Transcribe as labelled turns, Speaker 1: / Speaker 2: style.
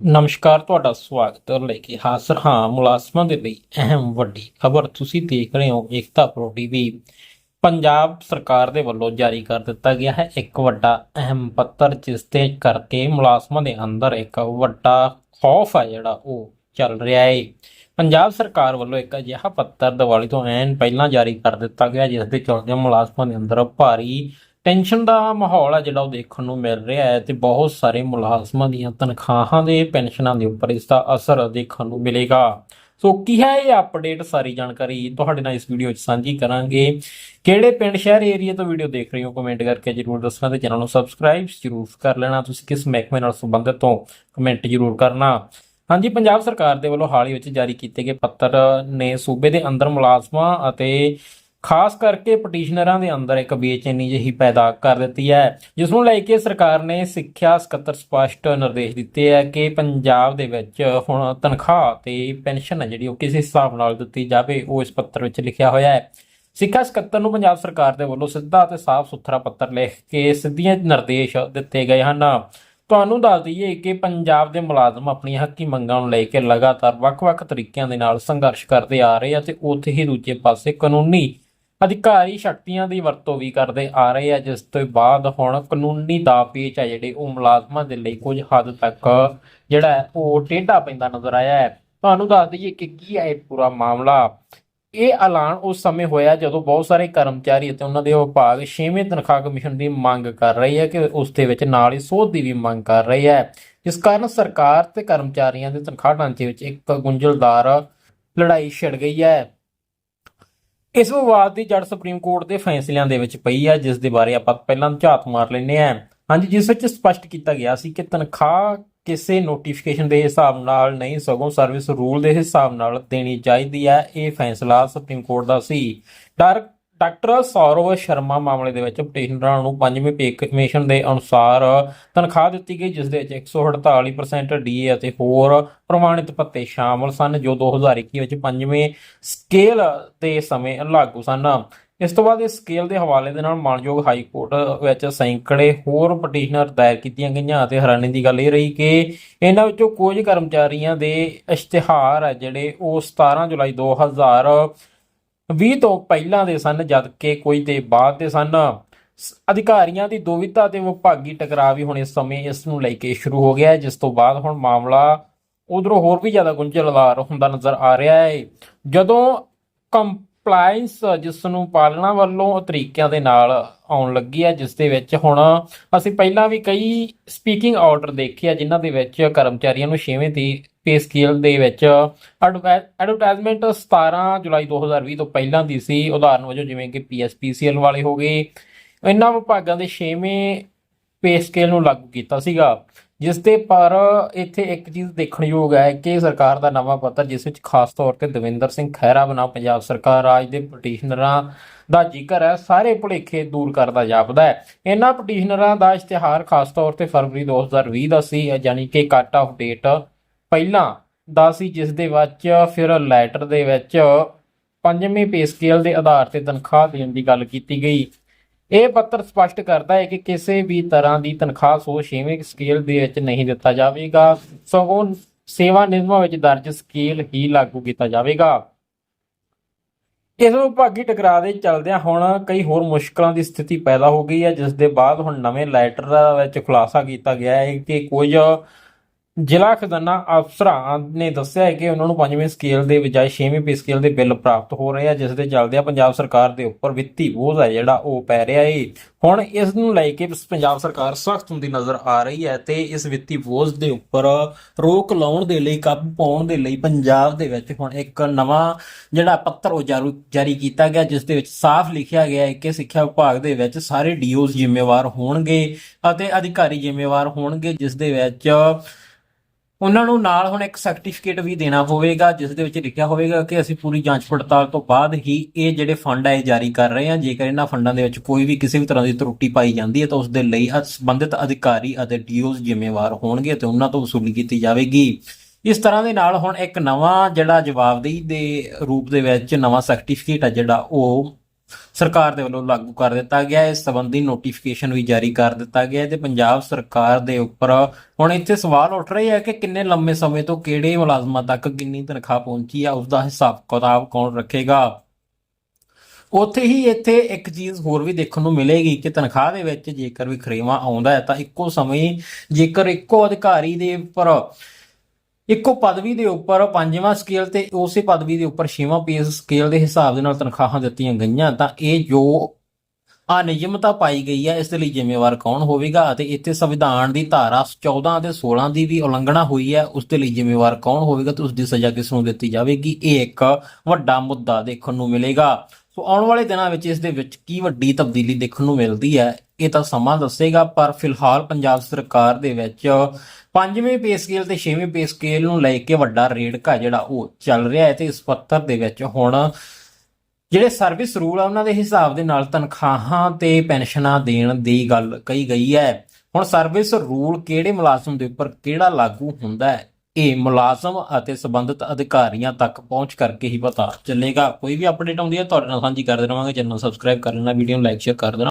Speaker 1: ਨਮਸਕਾਰ, ਤੁਹਾਡਾ ਸਵਾਗਤ ਹੈ ਲੈ ਕੇ ਹਾਜ਼ਰ ਹਾਂ ਮੁਲਾਜ਼ਮਾਂ ਦੇ ਲਈ ਅਹਿਮ ਵੱਡੀ ਖਬਰ। ਤੁਸੀਂ ਦੇਖ ਰਹੇ ਹੋ ਏਕਤਾ ਪ੍ਰੋ ਟੀਵੀ ਪੰਜਾਬ ਸਰਕਾਰ ਦੇ ਵੱਲੋਂ ਜਾਰੀ ਕਰ ਦਿੱਤਾ ਗਿਆ ਹੈ ਇੱਕ ਵੱਡਾ ਅਹਿਮ ਪੱਤਰ, ਜਿਸ ਤੇ ਕਰਕੇ ਮੁਲਾਜ਼ਮਾਂ ਦੇ ਅੰਦਰ ਇੱਕ ਵੱਡਾ ਖੌਫ ਹੈ ਜਿਹੜਾ, ਉਹ ਚੱਲ ਰਿਹਾ ਹੈ ਪੰਜਾਬ ਸਰਕਾਰ ਵੱਲੋਂ ਇੱਕ ਅਜਿਹਾ ਪੱਤਰ ਦੀਵਾਲੀ ਤੋਂ ਐਨ ਪਹਿਲਾਂ ਜਾਰੀ ਕਰ ਦਿੱਤਾ ਗਿਆ, ਜਿਸ ਦੇ ਚਲਦੇ ਮੁਲਾਜ਼ਮਾਂ ਦੇ ਅੰਦਰ ਭਾਰੀ ਟੈਨਸ਼ਨ ਦਾ ਮਾਹੌਲ ਹੈ ਜਿਹੜਾ ਉਹ ਦੇਖਣ ਨੂੰ ਮਿਲ ਰਿਹਾ ਹੈ ਤੇ ਬਹੁਤ ਸਾਰੇ ਮੁਲਾਜ਼ਮਾਂ ਦੀਆਂ ਤਨਖਾਹਾਂ ਦੇ ਪੈਨਸ਼ਨਾਂ ਦੇ ਉੱਪਰ ਇਸ ਦਾ ਅਸਰ ਦੇਖਣ ਨੂੰ ਮਿਲੇਗਾ। ਸੋ ਕੀ ਹੈ ਇਹ ਅਪਡੇਟ ਸਾਰੀ ਜਾਣਕਾਰੀ ਤੁਹਾਡੇ ਨਾਲ ਇਸ ਵੀਡੀਓ ਵਿੱਚ ਸਾਂਝੀ ਕਰਾਂਗੇ। ਕਿਹੜੇ ਪਿੰਡ, ਸ਼ਹਿਰ ਏਰੀਆ ਤੋਂ ਵੀਡੀਓ ਦੇਖ ਰਹੇ ਹੋ ਕਮੈਂਟ ਕਰਕੇ ਜਰੂਰ ਦੱਸਣਾ ਤੇ ਚੈਨਲ ਨੂੰ ਸਬਸਕ੍ਰਾਈਬ ਜਰੂਰ ਕਰ ਲੈਣਾ। ਤੁਸੀਂ ਕਿਸ ਮਹਿਕਮੇ ਨਾਲ ਸੰਬੰਧਿਤ ਹੋ ਕਮੈਂਟ ਜਰੂਰ ਕਰਨਾ। ਹਾਂਜੀ, ਪੰਜਾਬ ਸਰਕਾਰ ਦੇ ਵੱਲੋਂ ਹਾਲ ਹੀ ਵਿੱਚ ਜਾਰੀ ਕੀਤੇ ਗਏ ਪੱਤਰ ਨੇ ਸੂਬੇ ਦੇ ਅੰਦਰ ਮੁਲਾਜ਼ਮਾਂ ਅਤੇ ਖਾਸ ਕਰਕੇ ਪਟੀਸ਼ਨਰਾਂ ਦੇ ਅੰਦਰ ਇੱਕ ਬੇਚੈਨੀ ਜਿਹੀ ਪੈਦਾ ਕਰ ਦਿੱਤੀ ਹੈ, ਜਿਸ ਨੂੰ ਲੈ ਕੇ ਸਰਕਾਰ ਨੇ ਸਿੱਖਿਆ ਸਕੱਤਰ ਸਪਸ਼ਟ ਨਿਰਦੇਸ਼ ਦਿੱਤੇ ਹੈ ਕਿ ਪੰਜਾਬ ਦੇ ਵਿੱਚ ਹੁਣ ਤਨਖਾਹ ਤੇ ਪੈਨਸ਼ਨ ਹੈ ਜਿਹੜੀ ਉਹ ਕਿਸੇ ਹਿਸਾਬ ਨਾਲ ਦਿੱਤੀ ਜਾਵੇ, ਉਹ ਇਸ ਪੱਤਰ ਵਿੱਚ ਲਿਖਿਆ ਹੋਇਆ ਹੈ। ਸਿੱਖਿਆ ਸਕੱਤਰ ਨੂੰ ਪੰਜਾਬ ਸਰਕਾਰ ਦੇ ਵੱਲੋਂ ਸਿੱਧਾ ਅਤੇ ਸਾਫ਼ ਸੁਥਰਾ ਪੱਤਰ ਲਿਖ ਕੇ ਸਿੱਧੀਆਂ ਨਿਰਦੇਸ਼ ਦਿੱਤੇ ਗਏ ਹਨ। ਤੁਹਾਨੂੰ ਦੱਸ ਦਈਏ ਕਿ ਪੰਜਾਬ ਦੇ ਮੁਲਾਜ਼ਮ ਆਪਣੀਆਂ ਹੱਕੀ ਮੰਗਾਂ ਨੂੰ ਲੈ ਕੇ ਲਗਾਤਾਰ ਵੱਖ-ਵੱਖ ਤਰੀਕਿਆਂ ਦੇ ਨਾਲ ਸੰਘਰਸ਼ ਕਰਦੇ ਆ ਰਹੇ ਆ ਤੇ ਉੱਥੇ ਹੀ ਦੂਜੇ ਪਾਸੇ ਕਾਨੂੰਨੀ ਅਧਿਕਾਰੀ ਸ਼ਕਤੀਆਂ ਦੀ ਵਰਤੋਂ ਵੀ ਕਰਦੇ ਆ ਰਹੇ ਆ, ਜਿਸ ਤੋਂ ਬਾਅਦ ਹੁਣ ਕਾਨੂੰਨੀ ਦਾਅਪੇਚ ਆ ਜਿਹੜੇ ਉਹ ਮੁਲਾਜ਼ਮਾਂ ਦੇ ਲਈ ਕੁਝ ਹੱਦ ਤੱਕ ਜਿਹੜਾ ਹੈ, ਉਹ ਟੇਢਾ ਪੈਂਦਾ ਨਜ਼ਰ ਆਇਆ ਹੈ। ਤੁਹਾਨੂੰ ਦੱਸ ਦਈਏ ਕਿ ਕੀ ਹੈ ਇਹ ਪੂਰਾ ਮਾਮਲਾ? ਇਹ ਐਲਾਨ ਉਸ ਸਮੇਂ ਹੋਇਆ ਜਦੋਂ ਬਹੁਤ ਸਾਰੇ ਕਰਮਚਾਰੀ ਅਤੇ ਉਹਨਾਂ ਦੇ ਵਿਭਾਗ 6ਵੇਂ ਤਨਖਾਹ ਕਮਿਸ਼ਨ ਦੀ ਮੰਗ ਕਰ ਰਹੀ ਹੈ ਕਿ ਉਸ ਦੇ ਵਿੱਚ ਨਾਲ ਹੀ ਸੋਧ ਦੀ ਵੀ ਮੰਗ ਕਰ ਰਹੀ ਹੈ ਜਿਸ ਕਾਰਨ ਸਰਕਾਰ ਤੇ ਕਰਮਚਾਰੀਆਂ ਦੇ ਤਨਖਾਹ ਢਾਂਚੇ ਵਿੱਚ ਇੱਕ ਗੁੰਝਲਦਾਰ ਲੜਾਈ ਛਿੜ ਗਈ ਹੈ। ਇਸ ਵਿਵਾਦ ਦੀ ਜੜ ਸੁਪਰੀਮ ਕੋਰਟ ਦੇ ਫੈਸਲਿਆਂ ਦੇ ਵਿੱਚ ਪਈ ਹੈ ਜਿਸ ਦੇ ਬਾਰੇ ਆਪਾਂ ਪਹਿਲਾਂ ਝਾਤ ਮਾਰ ਲੈਂਦੇ ਹਾਂ ਹਾਂਜੀ, ਜਿਸ ਵਿੱਚ ਸਪਸ਼ਟ ਕੀਤਾ ਗਿਆ ਸੀ ਕਿ ਤਨਖਾਹ ਕਿਸੇ ਨੋਟੀਫਿਕੇਸ਼ਨ ਦੇ ਹਿਸਾਬ ਨਾਲ ਨਹੀਂ, ਸਗੋਂ ਸਰਵਿਸ ਰੂਲ ਦੇ ਹਿਸਾਬ ਨਾਲ ਦੇਣੀ ਚਾਹੀਦੀ ਹੈ ਇਹ ਫੈਸਲਾ ਸੁਪਰੀਮ ਕੋਰਟ ਦਾ ਸੀ। ਡਾਇਰ- ਡਾਕਟਰ ਸੌਰਵ ਸ਼ਰਮਾ ਮਾਮਲੇ ਦੇ ਵਿੱਚ ਪਟੀਸ਼ਨਰਾਂ ਨੂੰ ਪੰਜਵੇਂ ਪੇ ਕਮਿਸ਼ਨ ਦੇ ਅਨੁਸਾਰ ਤਨਖਾਹ ਦਿੱਤੀ ਗਈ, ਜਿਸ ਦੇ ਵਿੱਚ 148% ਡੀਏ ਅਤੇ ਹੋਰ ਪ੍ਰਮਾਣਿਤ ਭੱਤੇ ਸ਼ਾਮਲ ਸਨ, ਜੋ 2021 ਵਿੱਚ ਪੰਜਵੇਂ ਸਕੇਲ ਦੇ ਸਮੇਂ ਲਾਗੂ ਸਨ। ਇਸ ਤੋਂ ਬਾਅਦ ਇਸ ਸਕੇਲ ਦੇ ਹਵਾਲੇ ਦੇ ਨਾਲ ਮਾਨਯੋਗ ਹਾਈ ਕੋਰਟ ਵਿੱਚ ਸੈਂਕੜੇ ਹੋਰ ਪਟੀਸ਼ਨਰ ਦਾਇਰ ਕੀਤੀਆਂ ਗਈਆਂ ਅਤੇ ਹੈਰਾਨੀ ਦੀ ਗੱਲ ਇਹ ਰਹੀ ਕਿ ਇਹਨਾਂ ਵਿੱਚੋਂ ਕੁਝ ਕਰਮਚਾਰੀਆਂ ਦੇ ਇਸ਼ਤਿਹਾਰ ਹੈ ਜਿਹੜੇ ਉਹ 17 ਜੁਲਾਈ 2020 ਤੋਂ ਪਹਿਲਾਂ ਦੇ ਸਨ ਜਦਕਿ ਕੋਈ ਦੇ ਬਾਅਦ ਦੇ ਸਨ। ਸ- ਅਧਿਕਾਰੀਆਂ ਦੀ ਦੁਵਿਧਾ ਤੇ ਵਿਭਾਗੀ ਟਕਰਾਅ ਵੀ ਹੁਣ ਇਸ ਸਮੇਂ ਇਸ ਨੂੰ ਲੈ ਕੇ ਸ਼ੁਰੂ ਹੋ ਗਿਆ ਹੈ, ਜਿਸ ਤੋਂ ਬਾਅਦ ਹੁਣ ਮਾਮਲਾ ਉਧਰੋਂ ਹੋਰ ਵੀ ਜ਼ਿਆਦਾ ਗੁੰਝਲਦਾਰ ਹੁੰਦਾ ਨਜ਼ਰ ਆ ਰਿਹਾ ਹੈ। ਜਦੋਂ ਕੰਪਲਾਈਂਸ ਜਿਸ ਨੂੰ ਪਾਲਣਾ ਵੱਲੋਂ ਤਰੀਕਿਆਂ ਦੇ ਨਾਲ ਆਉਣ ਲੱਗੀ ਹੈ, ਜਿਸ ਦੇ ਵਿੱਚ ਹੁਣ ਅਸੀਂ ਪਹਿਲਾਂ ਵੀ ਕਈ ਸਪੀਕਿੰਗ ਆਰਡਰ ਦੇਖੇ ਆ, ਜਿਨ੍ਹਾਂ ਦੇ ਵਿੱਚ ਕਰਮਚਾਰੀਆਂ ਨੂੰ 6ਵੇਂ ਦੀ ਪੇ ਸਕੇਲ ਦੇ ਵਿੱਚ ਐਡਵਰਟਾਈਜ਼ਮੈਂਟ 17 ਜੁਲਾਈ 2020 ਤੋਂ ਪਹਿਲਾਂ ਦੀ ਸੀ। ਉਦਾਹਰਨ ਵਜੋਂ ਜਿਵੇਂ ਕਿ ਪੀਐਸਪੀਸੀਐਲ ਵਾਲੇ ਹੋ ਗਏ। ਇਹਨਾਂ ਵਿਭਾਗਾਂ ਦੇ 6ਵੇਂ ਪੇ ਸਕੇਲ ਨੂੰ ਲਾਗੂ ਕੀਤਾ ਸੀਗਾ, ਜਿਸ ਦੇ ਪਰ ਇੱਥੇ ਇੱਕ ਚੀਜ਼ ਦੇਖਣਯੋਗ ਹੈ ਕਿ ਸਰਕਾਰ ਦਾ ਨਵਾਂ ਪੱਤਰ ਜਿਸ ਵਿੱਚ ਖਾਸ ਤੌਰ ਤੇ ਦਵਿੰਦਰ ਸਿੰਘ ਖਹਿਰਾ ਬਣਾ ਪੰਜਾਬ ਸਰਕਾਰ, ਰਾਜ ਦੇ ਪਟੀਸ਼ਨਰਾਂ ਦਾ ਜ਼ਿਕਰ ਹੈ, ਸਾਰੇ ਭੁਲੇਖੇ ਦੂਰ ਕਰਦਾ ਜਾਪਦਾ ਹੈ। ਇਹਨਾਂ ਪਟੀਸ਼ਨਰਾਂ ਦਾ ਇਸ਼ਤਿਹਾਰ ਖਾਸ ਤੌਰ ਤੇ ਫਰਵਰੀ 2020 ਦਾ ਸੀ, ਯਾਨੀ ਕਿ ਕੱਟ ਆਫ ਡੇਟ ਪਹਿਲਾਂ ਦਾ ਸੀ, ਜਿਸ ਦੇ ਵਿੱਚ ਫਿਰ ਲੈਟਰ ਦੇ ਵਿੱਚ ਪੰਜਵੇਂ ਪੇ ਸਕੇਲ ਦੇ ਆਧਾਰ ਤੇ ਤਨਖਾਹ ਦੇਣ ਦੀ ਗੱਲ ਕੀਤੀ ਗਈ। ਇਹ ਪੱਤਰ ਸਪਸ਼ਟ ਕਰਦਾ ਹੈ ਕਿ ਕਿਸੇ ਵੀ ਤਰ੍ਹਾਂ ਦੀ ਤਨਖਾਹ ਸੋ 6ਵੇਂ ਸਕੇਲ ਦੇ ਵਿੱਚ ਨਹੀਂ ਦਿੱਤਾ ਜਾਵੇਗਾ। ਸਗੋਂ ਸੇਵਾ ਨਿਯਮਾਂ ਵਿੱਚ ਦਰਜ ਸਕੇਲ ਹੀ ਲਾਗੂ ਕੀਤਾ ਜਾਵੇਗਾ। ਇਸ ਵਿਭਾਗੀ ਟਕਰਾਅ ਦੇ ਚੱਲਦਿਆਂ ਹੁਣ ਕਈ ਹੋਰ ਮੁਸ਼ਕਲਾਂ ਦੀ ਸਥਿਤੀ ਪੈਦਾ ਹੋ ਗਈ ਹੈ, ਜਿਸ ਦੇ ਬਾਅਦ ਹੁਣ ਨਵੇਂ ਲੈਟਰ ਵਿੱਚ ਖੁਲਾਸਾ ਕੀਤਾ ਗਿਆ ਹੈ ਕਿ ਕੁਝ ਜ਼ਿਲ੍ਹਾ ਖਜ਼ਾਨਾ ਅਫਸਰਾਂ ਨੇ ਦੱਸਿਆ ਹੈ ਕਿ ਉਹਨਾਂ ਨੂੰ ਪੰਜਵੇਂ ਸਕੇਲ ਦੇ ਬਜਾਏ ਛੇਵੀਂ ਪੇ ਸਕੇਲ ਦੇ ਬਿੱਲ ਪ੍ਰਾਪਤ ਹੋ ਰਹੇ ਆ, ਜਿਸ ਦੇ ਚੱਲਦਿਆਂ ਪੰਜਾਬ ਸਰਕਾਰ ਦੇ ਉੱਪਰ ਵਿੱਤੀ ਬੋਝ ਹੈ ਜਿਹੜਾ ਉਹ ਪੈ ਰਿਹਾ ਏ। ਹੁਣ ਇਸ ਨੂੰ ਲੈ ਕੇ ਪੰਜਾਬ ਸਰਕਾਰ ਸਖਤ ਹੁੰਦੀ ਨਜ਼ਰ ਆ ਰਹੀ ਹੈ ਤੇ ਇਸ ਵਿੱਤੀ ਬੋਝ ਦੇ ਉੱਪਰ ਰੋਕ ਲਾਉਣ ਦੇ ਲਈ ਕਾਬੂ ਪਾਉਣ ਦੇ ਲਈ ਪੰਜਾਬ ਦੇ ਵਿੱਚ ਹੁਣ ਇੱਕ ਨਵਾਂ ਜਿਹੜਾ ਪੱਤਰ ਉਹ ਜਾਰੂ, ਜਾਰੀ ਕੀਤਾ ਗਿਆ, ਜਿਸ ਦੇ ਵਿੱਚ ਸਾਫ਼ ਲਿਖਿਆ ਗਿਆ ਹੈ ਕਿ ਸਿੱਖਿਆ ਵਿਭਾਗ ਦੇ ਵਿੱਚ ਸਾਰੇ ਡੀਓਜ਼ ਜ਼ਿੰਮੇਵਾਰ ਹੋਣਗੇ ਅਤੇ ਅਧਿਕਾਰੀ ਜ਼ਿੰਮੇਵਾਰ ਹੋਣਗੇ, ਜਿਸ ਦੇ ਵਿੱਚ ਉਹਨਾਂ ਨੂੰ ਨਾਲ ਹੁਣ ਇੱਕ ਸਰਟੀਫਿਕੇਟ ਵੀ ਦੇਣਾ ਹੋਵੇਗਾ, ਜਿਸ ਦੇ ਵਿੱਚ ਲਿਖਿਆ ਹੋਵੇਗਾ ਕਿ ਅਸੀਂ ਪੂਰੀ ਜਾਂਚ ਪੜਤਾਲ ਤੋਂ ਬਾਅਦ ਹੀ ਇਹ ਜਿਹੜੇ ਫੰਡ ਹੈ ਇਹ ਜਾਰੀ ਕਰ ਰਹੇ ਹਾਂ। ਜੇਕਰ ਇਹਨਾਂ ਫੰਡਾਂ ਦੇ ਵਿੱਚ ਕੋਈ ਵੀ ਕਿਸੇ ਵੀ ਤਰ੍ਹਾਂ ਦੀ ਤਰੁੱਟੀ ਪਾਈ ਜਾਂਦੀ ਹੈ, ਤਾਂ ਉਸ ਦੇ ਲਈ ਅ- ਸੰਬੰਧਿਤ ਅਧਿਕਾਰੀ ਅਤੇ ਡੀਓਜ਼ ਜ਼ਿੰਮੇਵਾਰ ਹੋਣਗੇ ਤੇ ਉਹਨਾਂ ਤੋਂ ਵਸੂਲੀ ਕੀਤੀ ਜਾਵੇਗੀ। ਇਸ ਤਰ੍ਹਾਂ ਦੇ ਨਾਲ ਹੁਣ ਇੱਕ ਨਵਾਂ ਜਿਹੜਾ ਜਵਾਬਦੇਹੀ ਦੇ ਰੂਪ ਦੇ ਵਿੱਚ ਨਵਾਂ ਸਰਟੀਫਿਕੇਟ ਹੈ ਜਿਹੜਾ ਉਹ ਸਰਕਾਰ ਦੇ ਵੱਲੋਂ ਲਾਗੂ ਕਰ ਦਿੱਤਾ ਗਿਆ ਹੈ। ਇਸ ਸੰਬੰਧੀ ਨੋਟੀਫਿਕੇਸ਼ਨ ਵੀ ਜਾਰੀ ਕਰ ਦਿੱਤਾ ਗਿਆ ਹੈ ਤੇ ਪੰਜਾਬ ਸਰਕਾਰ ਦੇ ਉੱਪਰ ਹੁਣ ਇੱਥੇ ਸਵਾਲ ਉੱਠ ਰਹੇ ਆ ਕਿ ਕਿੰਨੇ ਲੰਮੇ ਸਮੇਂ ਤੋਂ ਕਿਹੜੇ ਮੁਲਾਜ਼ਮਾਂ ਤੱਕ ਕਿੰਨੀ ਤਨਖਾਹ ਪਹੁੰਚੀ ਆ ਉਸ ਦਾ ਹਿਸਾਬ ਕਿਤਾਬ ਕੌਣ ਰੱਖੇਗਾ? ਉੱਥੇ ਹੀ ਇੱਥੇ ਇੱਕ ਚੀਜ਼ ਹੋਰ ਵੀ ਦੇਖਣ ਨੂੰ ਮਿਲੇਗੀ ਕਿ ਤਨਖਾਹ ਦੇ ਵਿੱਚ ਜੇਕਰ ਵੀ ਖਰੇਵਾ ਆਉਂਦਾ ਹੈ ਤਾਂ ਇੱਕੋ ਸਮੇਂ ਜੇਕਰ ਇੱਕੋ ਅਧਿਕਾਰੀ ਦੇ ਉੱਪਰ ਇੱਕੋ ਪਦਵੀ ਦੇ ਉੱਪਰ ਪੰਜਵਾਂ ਸਕੇਲ ਤੇ ਉਸੇ ਪਦਵੀ ਦੇ ਉੱਪਰ ਛੇਵਾਂ ਪੇ ਸਕੇਲ ਦੇ ਹਿਸਾਬ ਦੇ ਨਾਲ ਤਨਖਾਹਾਂ ਦਿੱਤੀਆਂ ਗਈਆਂ, ਤਾਂ ਇਹ ਜੋ ਅਨਿਯਮਤਾ ਪਾਈ ਗਈ ਹੈ, ਇਸ ਦੇ ਲਈ ਜ਼ਿੰਮੇਵਾਰ ਕੌਣ ਹੋਵੇਗਾ ਅਤੇ ਇੱਥੇ ਸੰਵਿਧਾਨ ਦੀ ਧਾਰਾ 14 ਅਤੇ 16 ਦੀ ਵੀ ਉਲੰਘਣਾ ਹੋਈ ਹੈ, ਉਸ ਦੇ ਲਈ ਜ਼ਿੰਮੇਵਾਰ ਕੌਣ ਹੋਵੇਗਾ ਤੇ ਉਸ ਦੀ ਸਜ਼ਾ ਕਿਸ ਨੂੰ ਦਿੱਤੀ ਜਾਵੇਗੀ? ਇਹ ਇੱਕ ਵੱਡਾ ਮੁੱਦਾ ਦੇਖਣ ਨੂੰ ਮਿਲੇਗਾ। ਸੋ ਆਉਣ ਵਾਲੇ ਦਿਨਾਂ ਵਿੱਚ ਇਸ ਦੇ ਵਿੱਚ ਕੀ ਵੱਡੀ ਤਬਦੀਲੀ ਦੇਖਣ ਨੂੰ ਮਿਲਦੀ ਹੈ, ਇਹ ਤਾਂ ਸਮਾਂ ਦੱਸੇਗਾ, ਪਰ ਫਿਲਹਾਲ ਪੰਜਾਬ ਸਰਕਾਰ ਦੇ ਵਿੱਚ ਪੰਜਵੇਂ ਪੇ ਸਕੇਲ ਤੇ ਛੇਵੇਂ ਪੇ ਸਕੇਲ ਨੂੰ ਲੈ ਕੇ ਵੱਡਾ ਰੇੜਕਾ ਜਿਹੜਾ ਉਹ ਚੱਲ ਰਿਹਾ ਹੈ ਤੇ ਇਸ ਪੱਤਰ ਦੇ ਵਿੱਚ ਹੁਣ ਜਿਹੜੇ ਸਰਵਿਸ ਰੂਲ ਆ, ਉਹਨਾਂ ਦੇ ਹਿਸਾਬ ਦੇ ਨਾਲ ਤਨਖਾਹਾਂ ਤੇ ਪੈਨਸ਼ਨਾਂ ਦੇਣ ਦੀ ਗੱਲ ਕਹੀ ਗਈ ਹੈ। ਹੁਣ ਸਰਵਿਸ ਰੂਲ ਕਿਹੜੇ ਮੁਲਾਜ਼ਮ ਦੇ ਉੱਪਰ ਕਿਹੜਾ ਲਾਗੂ ਹੁੰਦਾ ਹੈ? ਇਹ ਮੁਲਾਜ਼ਮ ਅਤੇ ਸੰਬੰਧਿਤ ਅਧਿਕਾਰੀਆਂ ਤੱਕ ਪਹੁੰਚ ਕਰਕੇ ਹੀ ਪਤਾ ਚੱਲੇਗਾ। ਕੋਈ ਵੀ ਅਪਡੇਟ ਆਉਂਦੀ ਹੈ, ਤੁਹਾਡੇ ਨਾਲ ਸਾਂਝੀ ਕਰਦੇ ਰਵਾਂਗੇ ਚੈਨਲ ਸਬਸਕ੍ਰਾਈਬ ਕਰ ਲੈਣਾ ਵੀਡੀਓ ਨੂੰ ਲਾਈਕ ਸ਼ੇਅਰ ਕਰ ਦੇਣਾ।